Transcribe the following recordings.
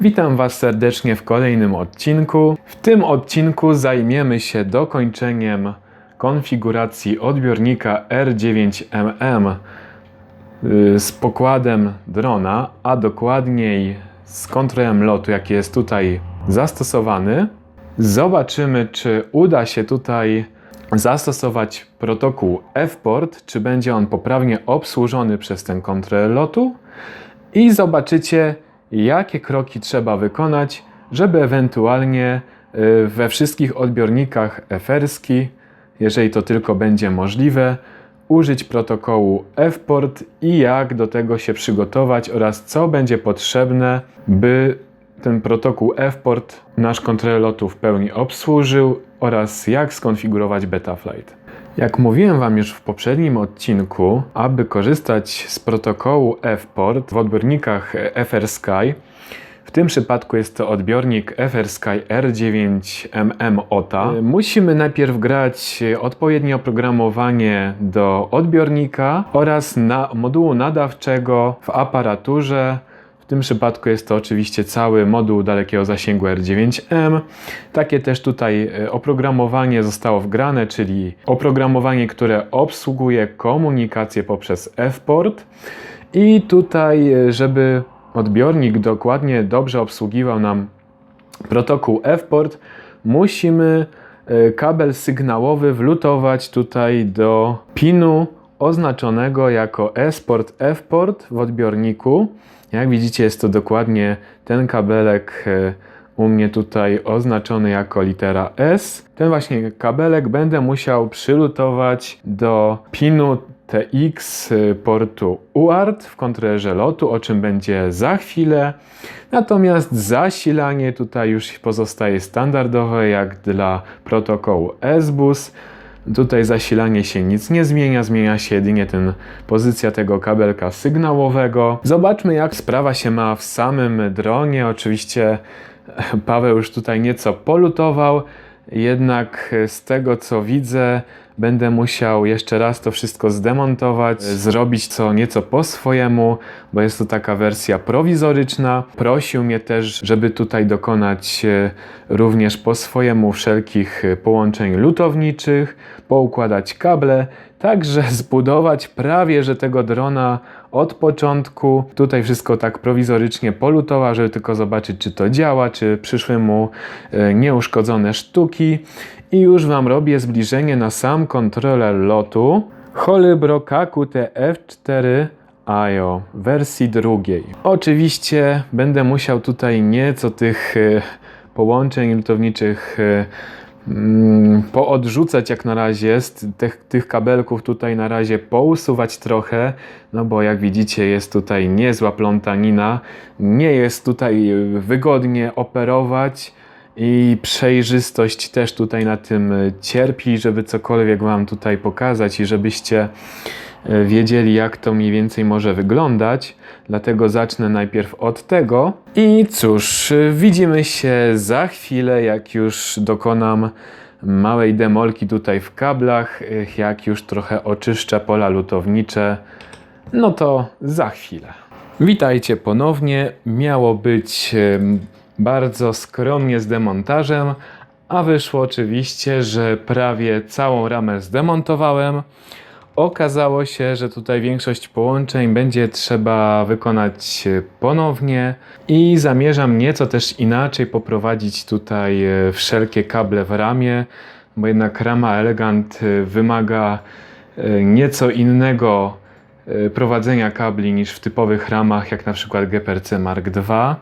Witam Was serdecznie w kolejnym odcinku. W tym odcinku zajmiemy się dokończeniem konfiguracji odbiornika R9MM y, z pokładem drona, a dokładniej z kontrolem lotu, jaki jest tutaj zastosowany. Zobaczymy, czy uda się tutaj zastosować protokół F-port, czy będzie on poprawnie obsłużony przez ten kontroler lotu i zobaczycie, jakie kroki trzeba wykonać, żeby ewentualnie y, we wszystkich odbiornikach eferski, jeżeli to tylko będzie możliwe, użyć protokołu F-port i jak do tego się przygotować oraz co będzie potrzebne, by ten protokół F-port nasz kontroler lotu w pełni obsłużył oraz jak skonfigurować Betaflight. Jak mówiłem Wam już w poprzednim odcinku, aby korzystać z protokołu F-port w odbiornikach FrSky, w tym przypadku jest to odbiornik FrSky R9MM OTA. Musimy najpierw grać odpowiednie oprogramowanie do odbiornika oraz na modułu nadawczego w aparaturze. W tym przypadku jest to oczywiście cały moduł dalekiego zasięgu R9M. Takie też tutaj e, oprogramowanie zostało wgrane, czyli oprogramowanie, które obsługuje komunikację poprzez F-port. I tutaj, e, żeby odbiornik dokładnie dobrze obsługiwał nam protokół F-port, musimy e, kabel sygnałowy wlutować tutaj do pinu oznaczonego jako E-Sport F-port w odbiorniku. Jak widzicie jest to dokładnie ten kabelek e, u mnie tutaj oznaczony jako litera S. Ten właśnie kabelek będę musiał przylutować do pinu TX portu UART w kontrolerze lotu, o czym będzie za chwilę. Natomiast zasilanie tutaj już pozostaje standardowe jak dla protokołu SBUS. Tutaj zasilanie się nic nie zmienia, zmienia się jedynie ten pozycja tego kabelka sygnałowego. Zobaczmy jak sprawa się ma w samym dronie. Oczywiście Paweł już tutaj nieco polutował, jednak z tego co widzę będę musiał jeszcze raz to wszystko zdemontować, zrobić co nieco po swojemu, bo jest to taka wersja prowizoryczna. Prosił mnie też, żeby tutaj dokonać e, również po swojemu wszelkich e, połączeń lutowniczych, poukładać kable, także zbudować prawie że tego drona od początku. Tutaj wszystko tak prowizorycznie polutował, żeby tylko zobaczyć, czy to działa, czy przyszły mu e, nieuszkodzone sztuki. I już Wam robię zbliżenie na sam kontroler lotu Holybro Kakute F4 IO wersji drugiej. Oczywiście będę musiał tutaj nieco tych e, połączeń lutowniczych e, poodrzucać jak na razie, z tych, tych kabelków tutaj na razie pousuwać trochę, no bo jak widzicie jest tutaj niezła plątanina, nie jest tutaj wygodnie operować i przejrzystość też tutaj na tym cierpi, żeby cokolwiek Wam tutaj pokazać i żebyście wiedzieli, jak to mniej więcej może wyglądać. Dlatego zacznę najpierw od tego. I cóż, widzimy się za chwilę, jak już dokonam małej demolki tutaj w kablach, e, jak już trochę oczyszczę pola lutownicze. No to za chwilę. Witajcie ponownie. Miało być bardzo skromnie z demontażem, a wyszło oczywiście, że prawie całą ramę zdemontowałem. Okazało się, że tutaj większość połączeń będzie trzeba wykonać ponownie i zamierzam nieco też inaczej poprowadzić tutaj e, wszelkie kable w ramie, bo jednak rama Elegant e, wymaga e, nieco innego e, prowadzenia kabli niż w typowych ramach, jak na przykład GPRC Mark II.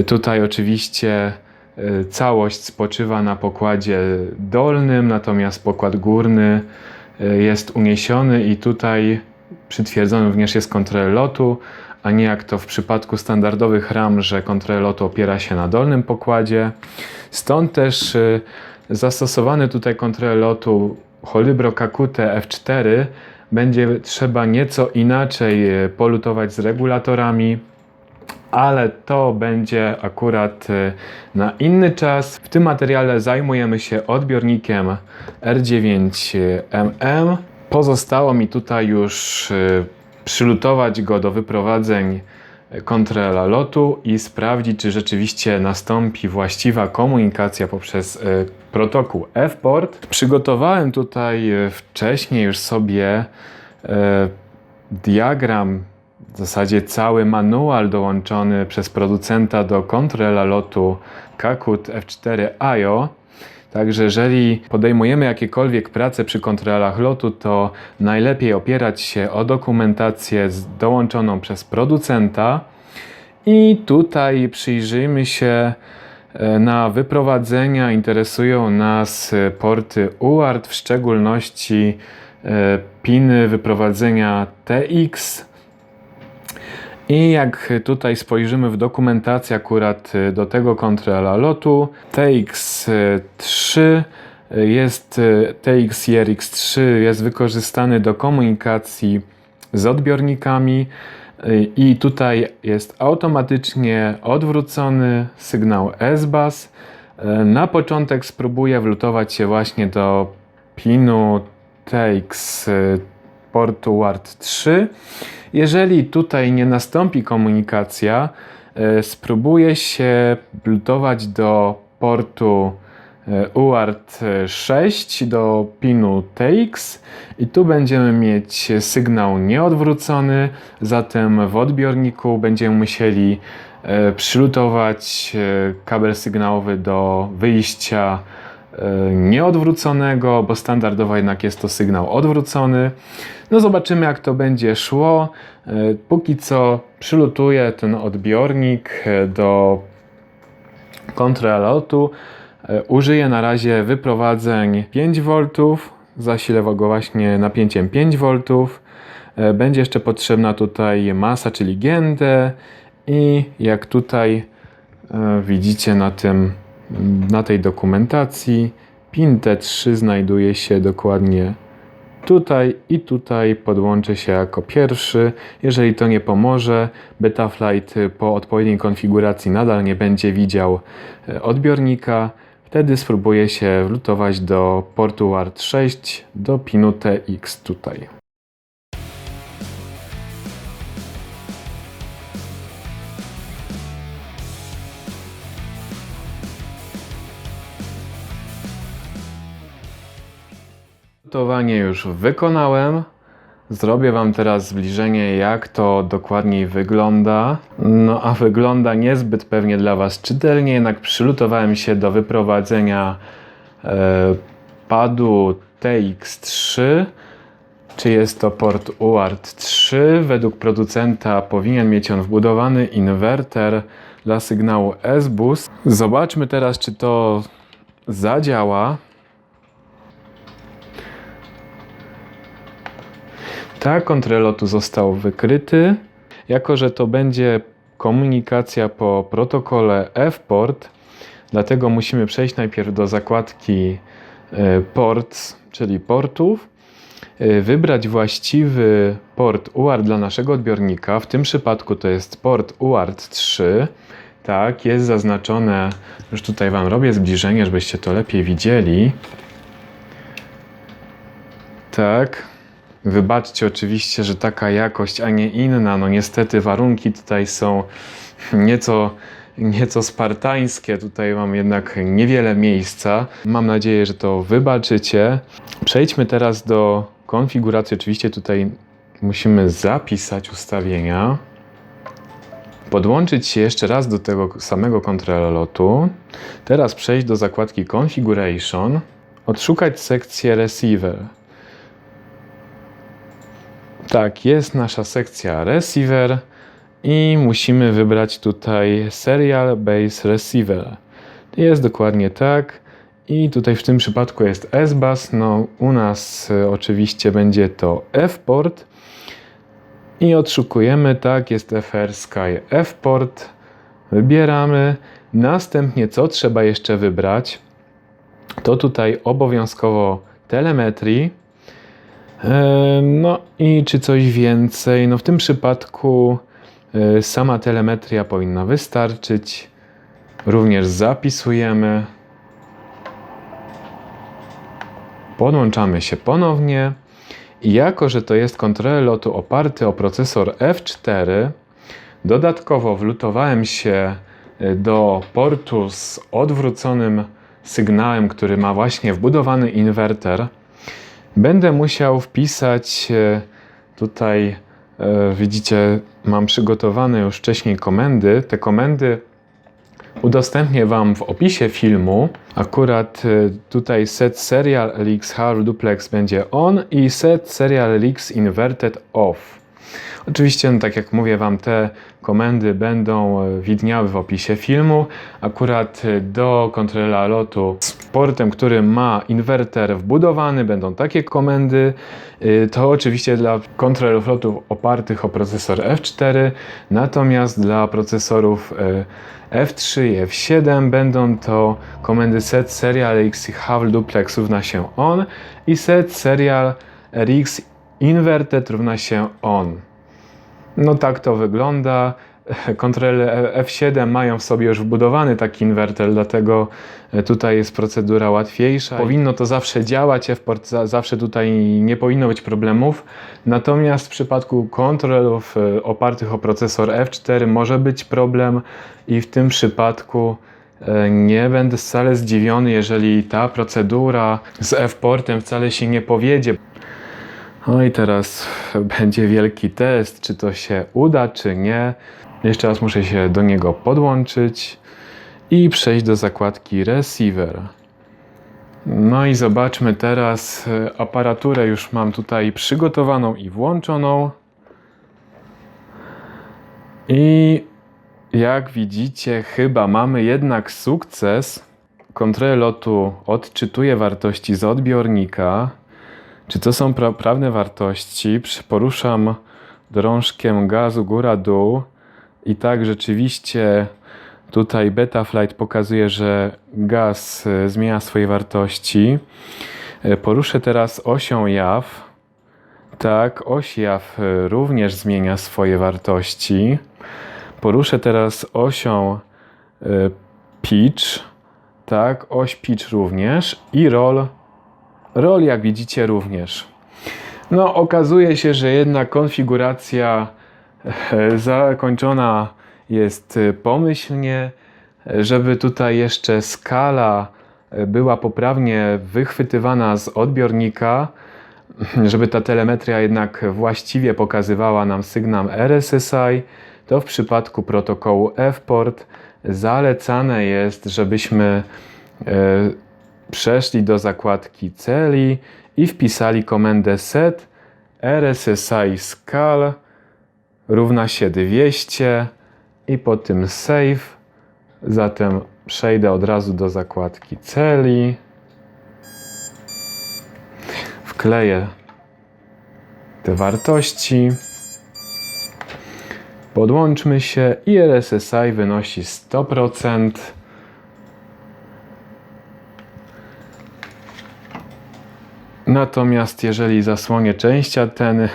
E, Tutaj oczywiście e, całość spoczywa na pokładzie dolnym, natomiast pokład górny e, jest uniesiony i tutaj przytwierdzony również jest kontroler lotu, a nie jak to w przypadku standardowych ram, że kontroler lotu opiera się na dolnym pokładzie. Stąd też e, zastosowany tutaj kontroler lotu Holybro Kakute F4 będzie trzeba nieco inaczej e, polutować z regulatorami ale to będzie akurat y, na inny czas. W tym materiale zajmujemy się odbiornikiem R9MM Pozostało mi tutaj już y, przylutować go do wyprowadzeń kontrela lotu i sprawdzić, czy rzeczywiście nastąpi właściwa komunikacja poprzez y, protokół F-port. Przygotowałem tutaj wcześniej już sobie diagram, w zasadzie cały manual dołączony przez producenta do kontrola lotu Kakut F4 IO. Także jeżeli podejmujemy jakiekolwiek prace przy kontrolach lotu, to najlepiej opierać się o dokumentację dołączoną przez producenta. I tutaj przyjrzyjmy się e, na wyprowadzenia. Interesują nas e, porty UART, w szczególności e, piny wyprowadzenia TX. I jak tutaj spojrzymy w dokumentację akurat y, do tego kontrola lotu, TX3 jest y, TX RX3 jest wykorzystany do komunikacji z odbiornikami y, i tutaj jest automatycznie odwrócony sygnał S-Bus. Y, Na początek spróbuję wlutować się właśnie do pinu TX y, portu WART 3. Jeżeli tutaj nie nastąpi komunikacja, e, spróbuję się blutować do portu e, UART 6 do pinu TX i tu będziemy mieć sygnał nieodwrócony, zatem w odbiorniku będziemy musieli e, przylutować e, kabel sygnałowy do wyjścia e, nieodwróconego, bo standardowo jednak jest to sygnał odwrócony. No zobaczymy jak to będzie szło. E, Póki co przylutuję ten odbiornik e, do kontralotu. E, Użyję na razie wyprowadzeń 5V, zasilę go właśnie napięciem 5V. E, Będzie jeszcze potrzebna tutaj masa, czyli giętę i jak tutaj e, widzicie na tym, na tej dokumentacji, pin T3 znajduje się dokładnie tutaj i tutaj podłączę się jako pierwszy. Jeżeli to nie pomoże, Betaflight po odpowiedniej konfiguracji nadal nie będzie widział e, odbiornika. Wtedy spróbuję się wlutować do portu WART 6 do pinu TX tutaj. Lutowanie już wykonałem. Zrobię Wam teraz zbliżenie, jak to dokładniej wygląda. No a wygląda niezbyt pewnie dla Was czytelnie, jednak przylutowałem się do wyprowadzenia e, padu TX3. Czy jest to port UART 3? Według producenta powinien mieć on wbudowany inwerter dla sygnału S-Bus. Zobaczmy teraz, czy to zadziała. Tak, kontrolotu został wykryty. Jako, że to będzie komunikacja po protokole F-port, dlatego musimy przejść najpierw do zakładki e, ports, czyli portów, e, wybrać właściwy port UART dla naszego odbiornika. W tym przypadku to jest port UART 3. Tak, jest zaznaczone, już tutaj Wam robię zbliżenie, żebyście to lepiej widzieli. Tak, Wybaczcie oczywiście, że taka jakość, a nie inna. No niestety warunki tutaj są nieco, nieco spartańskie. Tutaj mam jednak niewiele miejsca. Mam nadzieję, że to wybaczycie. Przejdźmy teraz do konfiguracji. Oczywiście tutaj musimy zapisać ustawienia. Podłączyć się jeszcze raz do tego samego kontrola lotu. Teraz przejść do zakładki Configuration. Odszukać sekcję Receiver. Tak, jest nasza sekcja receiver i musimy wybrać tutaj serial base receiver. Jest dokładnie tak. I tutaj w tym przypadku jest S-Bus. No, u nas y, oczywiście będzie to F-port. I odszukujemy, tak, jest FR Sky F-port. Wybieramy. Następnie co trzeba jeszcze wybrać? To tutaj obowiązkowo telemetrii. E, No i czy coś więcej? No w tym przypadku e, sama telemetria powinna wystarczyć. Również zapisujemy. Podłączamy się ponownie I jako, że to jest kontroler lotu oparty o procesor F4, dodatkowo wlutowałem się y, do portu z odwróconym sygnałem, który ma właśnie wbudowany inwerter. Będę musiał wpisać tutaj, y, widzicie, mam przygotowane już wcześniej komendy. Te komendy udostępnię Wam w opisie filmu. Akurat y, tutaj set serial LX half duplex będzie on i set serial LX inverted off. Oczywiście, no tak jak mówię Wam, te komendy będą y, widniały w opisie filmu. Akurat y, do kontrola lotu z portem, który ma inwerter wbudowany, będą takie komendy. Y, To oczywiście dla kontrolerów lotów opartych o procesor F4, natomiast dla procesorów y, F3 i F7 będą to komendy set serial RX half duplex równa się on i set serial RX inverted równa się on. No tak to wygląda. Kontrole F7 mają w sobie już wbudowany taki inwerter, dlatego tutaj jest procedura łatwiejsza. Powinno to zawsze działać, za- zawsze tutaj nie powinno być problemów. Natomiast w przypadku kontrolerów e, opartych o procesor F4 może być problem i w tym przypadku e, nie będę wcale zdziwiony, jeżeli ta procedura z F-portem wcale się nie powiedzie. No i teraz będzie wielki test, czy to się uda, czy nie. Jeszcze raz muszę się do niego podłączyć i przejść do zakładki Receiver. No i zobaczmy teraz e, aparaturę już mam tutaj przygotowaną i włączoną. I jak widzicie, chyba mamy jednak sukces. Kontroler lotu odczytuje wartości z odbiornika. Czy to są pra- prawne wartości? Poruszam drążkiem gazu góra-dół i tak rzeczywiście tutaj Betaflight pokazuje, że gaz e, zmienia swoje wartości. E, Poruszę teraz osią jaw. Tak, oś jaw e, również zmienia swoje wartości. Poruszę teraz osią pitch. Tak, oś pitch również i roll Rol, jak widzicie, również. No, okazuje się, że jednak konfiguracja e, zakończona jest e, pomyślnie, żeby tutaj jeszcze skala e, była poprawnie wychwytywana z odbiornika, żeby ta telemetria jednak właściwie pokazywała nam sygnał RSSI, to w przypadku protokołu F-port zalecane jest, żebyśmy przeszli do zakładki celi i wpisali komendę set RSSI scal równa się 200 i po tym save. Zatem przejdę od razu do zakładki celi. Wkleję te wartości. Podłączmy się i RSSI wynosi 100%. Natomiast jeżeli zasłonię część anteny,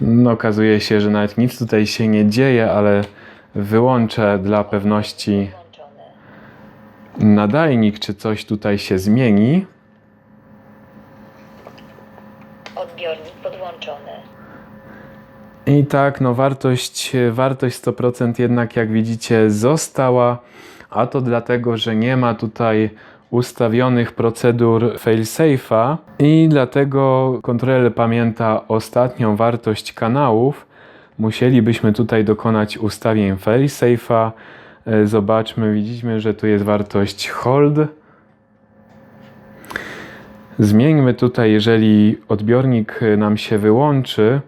no okazuje się, że nawet nic tutaj się nie dzieje, ale wyłączę dla pewności nadajnik, czy coś tutaj się zmieni. Odbiornik podłączony. I tak, no wartość, wartość 100% jednak jak widzicie została, a to dlatego, że nie ma tutaj ustawionych procedur failsafe'a i dlatego kontroler pamięta ostatnią wartość kanałów. Musielibyśmy tutaj dokonać ustawień failsafe'a. E, Zobaczmy, widzimy, że tu jest wartość hold. Zmieńmy tutaj, jeżeli odbiornik nam się wyłączy,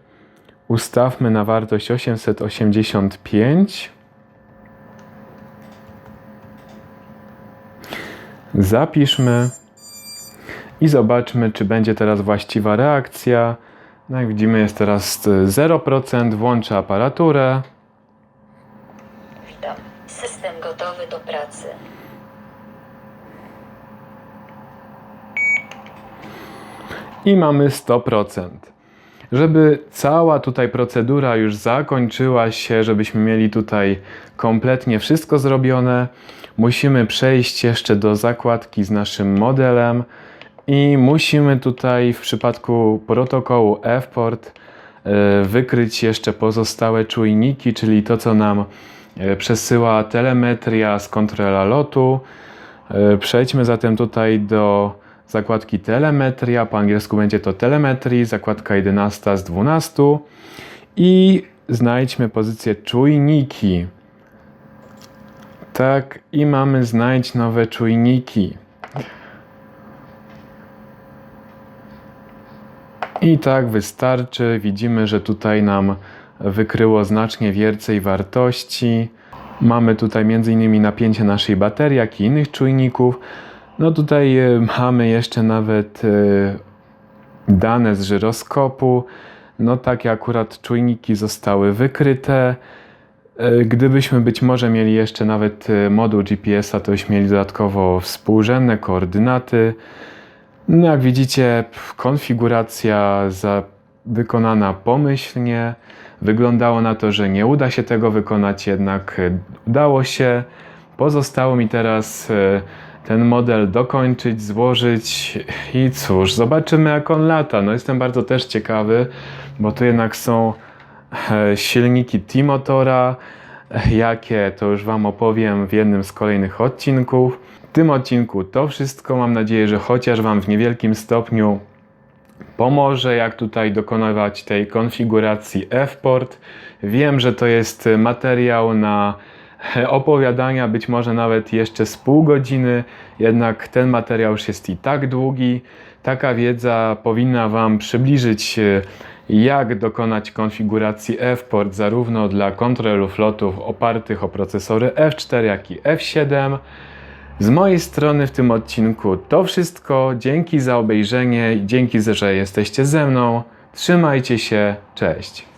ustawmy na wartość 885. Zapiszmy i zobaczmy, czy będzie teraz właściwa reakcja. No jak widzimy, jest teraz y, 0%. Włączę aparaturę. Witam. System gotowy do pracy. i mamy 100%. Żeby cała tutaj procedura już zakończyła się, żebyśmy mieli tutaj kompletnie wszystko zrobione, musimy przejść jeszcze do zakładki z naszym modelem I musimy tutaj w przypadku protokołu Fport e, wykryć jeszcze pozostałe czujniki, czyli to, co nam e, przesyła telemetria z kontrola lotu. E, Przejdźmy zatem tutaj do zakładki telemetria, po angielsku będzie to telemetrii, zakładka 11 z 12 i znajdźmy pozycję czujniki. Tak, i mamy znajdź nowe czujniki. I tak wystarczy. Widzimy, że tutaj nam wykryło znacznie więcej wartości. Mamy tutaj m.in. napięcie naszej baterii, jak i innych czujników. No tutaj e, mamy jeszcze nawet e, dane z żyroskopu. No takie akurat czujniki zostały wykryte. E, Gdybyśmy być może mieli jeszcze nawet e, moduł GPS-a, to byśmy mieli dodatkowo współrzędne koordynaty. No jak widzicie, konfiguracja wykonana pomyślnie. Wyglądało na to, że nie uda się tego wykonać, jednak e, udało się. Pozostało mi teraz ten model dokończyć, złożyć i cóż, zobaczymy jak on lata. No jestem bardzo też ciekawy, bo tu jednak są silniki T-Motora. E, Jakie to już Wam opowiem w jednym z kolejnych odcinków. W tym odcinku to wszystko. Mam nadzieję, że chociaż Wam w niewielkim stopniu pomoże, jak tutaj dokonywać tej konfiguracji F-port. Wiem, że to jest materiał na opowiadania, być może nawet jeszcze z pół godziny, jednak ten materiał już jest i tak długi. Taka wiedza powinna Wam przybliżyć, e, jak dokonać konfiguracji F-port zarówno dla kontrolerów lotów opartych o procesory F4, jak i F7. Z mojej strony w tym odcinku to wszystko. Dzięki za obejrzenie, dzięki, że jesteście ze mną. Trzymajcie się, cześć.